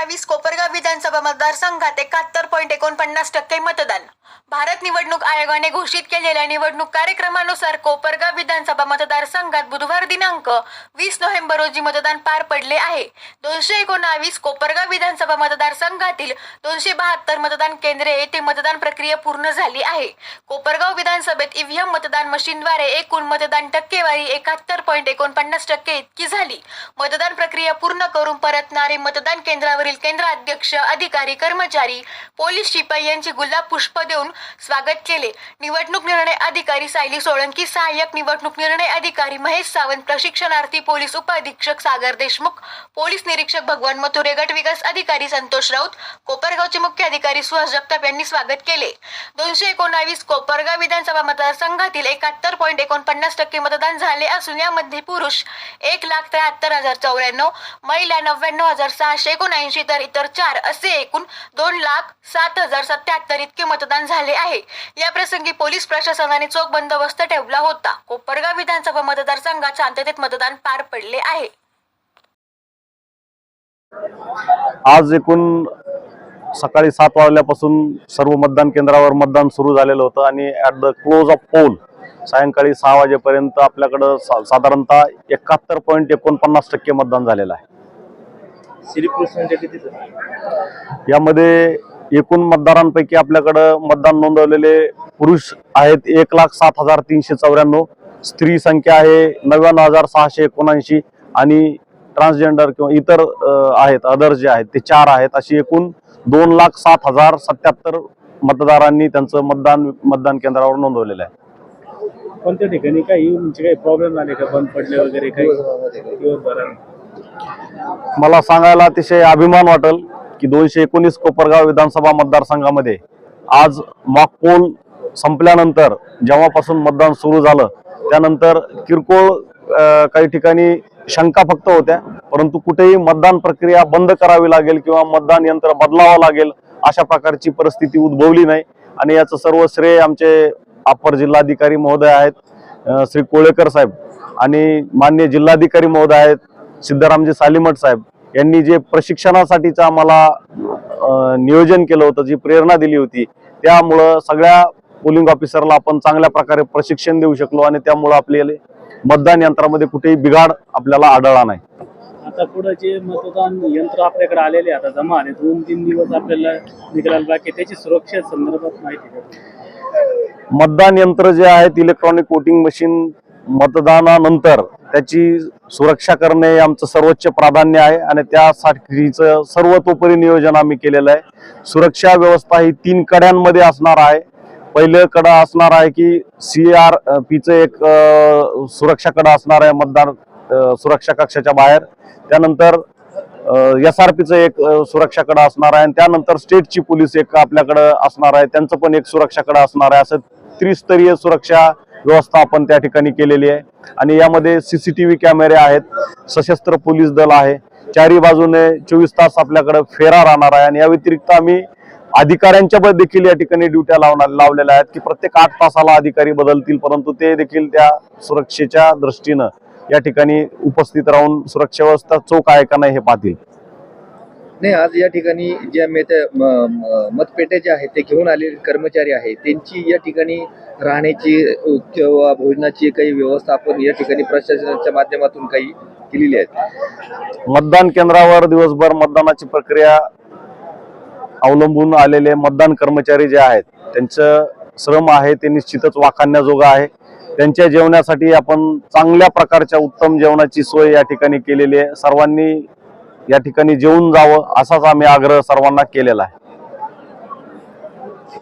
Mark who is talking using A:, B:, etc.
A: बावीस कोपरगाव विधानसभा मतदारसंघात एकाहत्तर पॉईंट एकोणपन्नास टक्के मतदान. भारत निवडणूक आयोगाने घोषित केलेल्या निवडणूक कार्यक्रमानुसार कोपरगाव विधानसभा मतदारसंघात बुधवार दिनांक वीस नोव्हेंबर रोजी मतदान पार पडले आहे. दोनशे एकोणावीस कोपरगाव विधानसभा मतदारसंघातील दोनशे बहात्तर मतदान केंद्रे येथे मतदान प्रक्रिया पूर्ण झाली आहे. कोपरगाव विधानसभेत ईव्हीएम मतदान मशीनद्वारे एकूण मतदान टक्केवारी एकाहत्तर पॉईंट एकोणपन्नास टक्के इतकी झाली. मतदान प्रक्रिया पूर्ण करून परतणारे मतदान केंद्रावरील केंद्राध्यक्ष अधिकारी कर्मचारी पोलीस शिपाई यांची गुलाब पुष्प देऊन स्वागत केले. निवडणूक निर्णय अधिकारी सायली सोळंकी सहाय्यक निवडणूक निर्णय अधिकारी महेश सावंत प्रशिक्षणार्थी पोलीस उपअधीक्षक सागर देशमुख पोलीस निरीक्षक भगवान मथुरे गट विकास अधिकारी संतोष राऊत कोपरगावचे मुख्य अधिकारी सुहास जगताप यांनी स्वागत केले. दोनशे एकोणावीस कोपरगाव विधानसभा मतदारसंघातील एकाहत्तर पॉईंट एकोणपन्नास टक्के मतदान झाले असून यामध्ये पुरुष एक लाख त्र्याहत्तर हजार चौऱ्याण्णव महिला नव्याण्णव हजार सहाशे एकोणऐंशी तर इतर चार असे एकूण दोन लाख सात हजार सत्याहत्तर इतके मतदान झाले आहे. या प्रसंगी पोलीस प्रशासनाने चोख बंदोबस्त ठेवला होता. कोपरगाव विधानसभा मतदारसंघात शांततेत मतदान पार पडले आहे.
B: आज एकूण सकाळी सात वाजल्यापासून सर्व मतदान केंद्रावर मतदान सुरू झालेलं होतं आणि at the close of poll सायंकाळी सहा वाजेपर्यंत आपल्याकडं सा साधारणतः एकाहत्तर पॉईंट एकोणपन्नास टक्के मतदान झालेलं आहे. यामध्ये एकूण मतदारांपैकी आपल्याकडं मतदान नोंदवलेले पुरुष आहेत एक लाख सात हजार तीनशे चौऱ्याण्णव. स्त्री संख्या आहे नव्याण्णव हजार सहाशे एकोणऐंशी आणि ट्रान्सजेंडर किंवा इतर आहेत अदर्स जे आहेत ते चार आहेत. अशी एकूण दोन लाख सात हजार सत्याहत्तर मतदारांनी त्यांचं मतदान मतदान केंद्रावर नोंदवलेलं आहे.
C: कोणत्या ठिकाणी काही म्हणजे काही प्रॉब्लेम झाले का? बंद पडले वगैरे काही? दिवसभरात.
B: मला सांगायला अतिशय अभिमान वाटेल. की दोनशे एकोणीस कोपरगाव विधानसभा मतदारसंघामध्ये आज मॉक पोल संपल्यानंतर जेव्हापासून मतदान सुरू झालं त्यानंतर किरकोळ काही ठिकाणी शंका फक्त होत्या. परंतु कुठेही मतदान प्रक्रिया बंद करावी लागेल किंवा मतदान यंत्र बदलावं लागेल अशा प्रकारची परिस्थिती उद्भवली नाही. आणि याचं सर्व श्रेय आमचे अप्पर जिल्हाधिकारी महोदय आहेत श्री कोळेकर साहेब आणि मान्य जिल्हाधिकारी महोदय आहेत सिद्धरामजी सालिमठ साहेब. यांनी जे प्रशिक्षणासाठीचं आम्हाला नियोजन केलं होतं जी प्रेरणा दिली होती त्यामुळं सगळ्या पोलिंग ऑफिसरला आपण चांगल्या प्रकारे प्रशिक्षण देऊ शकलो आणि त्यामुळं आपल्याला मतदान यंत्रामध्ये कुठेही बिघाड आपल्याला आढळला नाही
C: आता पुढे जे मतदान यंत्र आपल्याकडे आलेले आता जमा आले दोन तीन दिवस आपल्याला निघायला बाकी त्याची सुरक्षा संदर्भात माहिती.
B: मतदान यंत्र जे आहेत इलेक्ट्रॉनिक वोटिंग मशीन मतदानानंतर त्याची सुरक्षा करणे आमचं सर्वोच्च प्राधान्य आहे आणि त्यासाठीचं सर्वतोपरी नियोजन आम्ही केलेलं आहे. सुरक्षा व्यवस्था ही तीन कड्यांमध्ये असणार आहे. पहिलं कडा असणार आहे की सी आर पीचं एक सुरक्षा कडा असणार आहे मतदान सुरक्षा कक्षाच्या बाहेर. त्यानंतर एस आर पीचं एक सुरक्षा कडा असणार आहे आणि त्यानंतर स्टेटची पोलीस एक आपल्याकडं असणार आहे. त्यांचं पण एक सुरक्षा कडा असणार आहे. असं त्रिस्तरीय सुरक्षा व्यवस्था आपण त्या ठिकाणी केलेली आहे. आणि यामध्ये सी सी टी व्ही कॅमेरे आहेत सशस्त्र पोलीस दल आहे. चारी बाजूने चोवीस तास आपल्याकडे फेरा राहणार आहे. आणि या व्यतिरिक्त आम्ही अधिकाऱ्यांच्या ब- देखील या ठिकाणी ड्युट्या लावणार लावलेल्या आहेत की प्रत्येक आठ तासाला अधिकारी बदलतील परंतु ते देखील त्या सुरक्षेच्या दृष्टीनं या ठिकाणी उपस्थित राहून सुरक्षा व्यवस्था चोख आहे का नाही हे पाहतील.
D: नाही आज या ठिकाणी ज्या मेत्या म- मतपेट्या ज्या आहेत ते घेऊन आलेले कर्मचारी आहेत त्यांची या ठिकाणी राहण्याची किंवा भोजनाची काही व्यवस्था आपण या ठिकाणी प्रशासनाच्या माध्यमातून काही केलेली आहे
B: मतदान केंद्रावर दिवसभर मतदानाची प्रक्रिया अवलंबून आलेले मतदान कर्मचारी जे आहेत त्यांचं श्रम आहे ते निश्चितच वाखाणण्याजोगं आहे. त्यांच्या जेवणासाठी आपण चांगल्या प्रकारच्या उत्तम जेवणाची सोय या ठिकाणी केलेली आहे. सर्वांनी या ठिकाणी जेवून जावं असाच आम्ही आग्रह सर्वांना केलेला आहे.